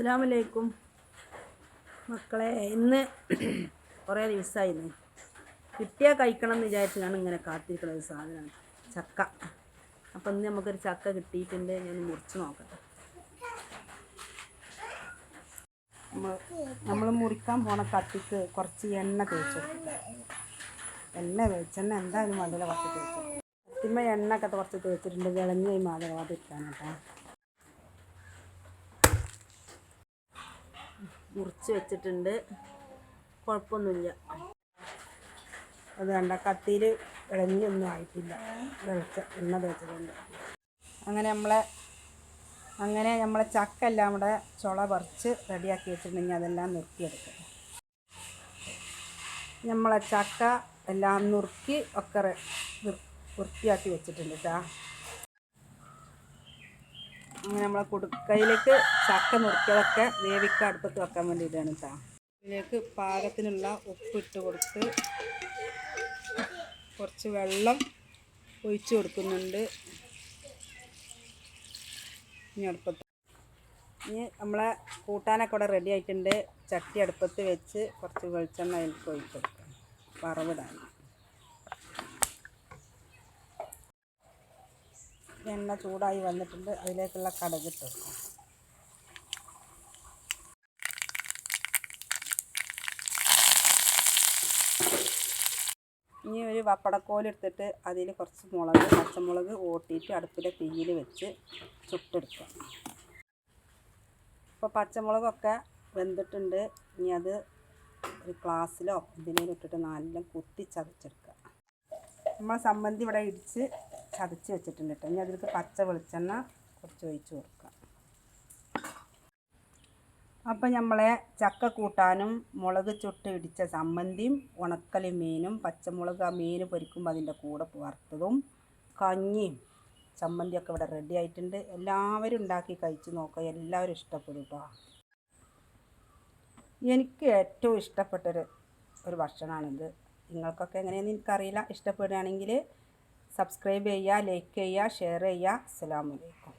അസ്സാം വലൈക്കും മക്കളെ ഇന്ന് കുറേ ദിവസമായിരുന്നു കിട്ടിയാൽ കഴിക്കണം എന്ന് വിചാരിച്ചാണ് ഇങ്ങനെ കാത്തിരിക്കുന്ന ഒരു സാധനമാണ്. ചക്ക. അപ്പം ഇന്ന് നമുക്കൊരു ചക്ക കിട്ടിയിട്ടുണ്ട്. ഞാൻ മുറിച്ച് നോക്കട്ടെ. നമ്മൾ മുറിക്കാൻ പോണ കത്തിക്ക് കുറച്ച് എണ്ണ തേച്ചു. എണ്ണ വെളിച്ചെണ്ണ എന്തായാലും വേണ്ടില്ല കുറച്ച് തേച്ചു. കത്തിമ്മ എണ്ണ ഒക്കെ കുറച്ച് തേച്ചിട്ടുണ്ട്. വിളഞ്ഞ മാതൃകാതിരിക്കാൻ കേട്ടോ. മുറിച്ച് വെച്ചിട്ടുണ്ട്. കുഴപ്പമൊന്നുമില്ല. അത് വേണ്ട കത്തിയിൽ ഇളഞ്ഞൊന്നും ആയിട്ടില്ല. വെളിച്ച എണ്ണ തേച്ചതുകൊണ്ട്. അങ്ങനെ നമ്മളെ അങ്ങനെ നമ്മളെ ചക്ക എല്ലാം കൂടെ ചുള പറിച്ച് റെഡിയാക്കി വെച്ചിട്ടുണ്ടെങ്കിൽ അതെല്ലാം നിർത്തിയെടുക്കുക നമ്മളെ ചക്ക എല്ലാം നുറുക്കി ഒക്കെ വൃത്തിയാക്കി വെച്ചിട്ടുണ്ട് കേട്ടോ അങ്ങനെ നമ്മളെ കുടുക്കയിലേക്ക് ചക്ക നുറുക്കിയതൊക്കെ വേവിക്ക അടുപ്പത്ത് വെക്കാൻ വേണ്ടിയിട്ടാണ് കേട്ടോ ഇതിലേക്ക് പാകത്തിനുള്ള ഉപ്പ് ഇട്ട് കൊടുത്ത് കുറച്ച് വെള്ളം ഒഴിച്ച് കൊടുക്കുന്നുണ്ട്. ഇനി അടുപ്പത്ത് ഇനി നമ്മളെ കൂട്ടാനൊക്കെ ഇവിടെ റെഡി ആയിട്ടുണ്ട്. ചട്ടി അടുപ്പത്ത് വെച്ച് കുറച്ച് വെളിച്ചെണ്ണ അതിലേക്ക് ഒഴിച്ച് കൊടുക്കാം. വറവിടാൻ എണ്ണ ചൂടായി വന്നിട്ടുണ്ട്. അതിലേക്കുള്ള കടകിട്ട് വെക്കാം ഇനി ഒരു വപ്പടക്കോലെടുത്തിട്ട് അതിൽ കുറച്ച് മുളക് പച്ചമുളക് ഓട്ടിയിട്ട് അടുപ്പിലെ തീയിൽ വെച്ച് ചുട്ടെടുക്കുക ഇപ്പോൾ പച്ചമുളകൊക്കെ വെന്തിട്ടുണ്ട്. ഇനി അത് ഒരു ഗ്ലാസ്സിലോ ഇതിലേലും ഇട്ടിട്ട് നല്ല കുത്തി ചതച്ചെടുക്കുക നമ്മൾ സമ്മന്തി ഇവിടെ ഇടിച്ച് ചതച്ച് വെച്ചിട്ടുണ്ട് കേട്ടോ. ഇനി അതിലേക്ക് പച്ച വെളിച്ചെണ്ണ കുറച്ച് ഒഴിച്ച് കൊടുക്കാം. അപ്പം നമ്മളെ ചക്ക കൂട്ടാനും മുളക് ചുട്ട് ഇടിച്ച ചമ്മന്തിയും ഉണക്കലി മീനും പച്ചമുളക് ആ മീൻ പൊരിക്കുമ്പോൾ അതിന്റെ കൂടെ വറുത്തതും കഞ്ഞിയും ചമ്മന്തിയൊക്കെ ഇവിടെ റെഡി ആയിട്ടുണ്ട്. എല്ലാവരും ഉണ്ടാക്കി കഴിച്ച് നോക്കുക. എല്ലാവരും ഇഷ്ടപ്പെടും കേട്ടോ. എനിക്ക് ഏറ്റവും ഇഷ്ടപ്പെട്ടൊരു ഒരു ഭക്ഷണമാണിത് നിങ്ങൾക്കൊക്കെ എങ്ങനെയാണെന്ന് എനിക്കറിയില്ല. ഇഷ്ടപ്പെടുകയാണെങ്കിൽ സബ്സ്ക്രൈബ് ചെയ്യുക ലൈക്ക് ചെയ്യുക ഷെയർ ചെയ്യുക അസ്സലാമു അലൈക്കും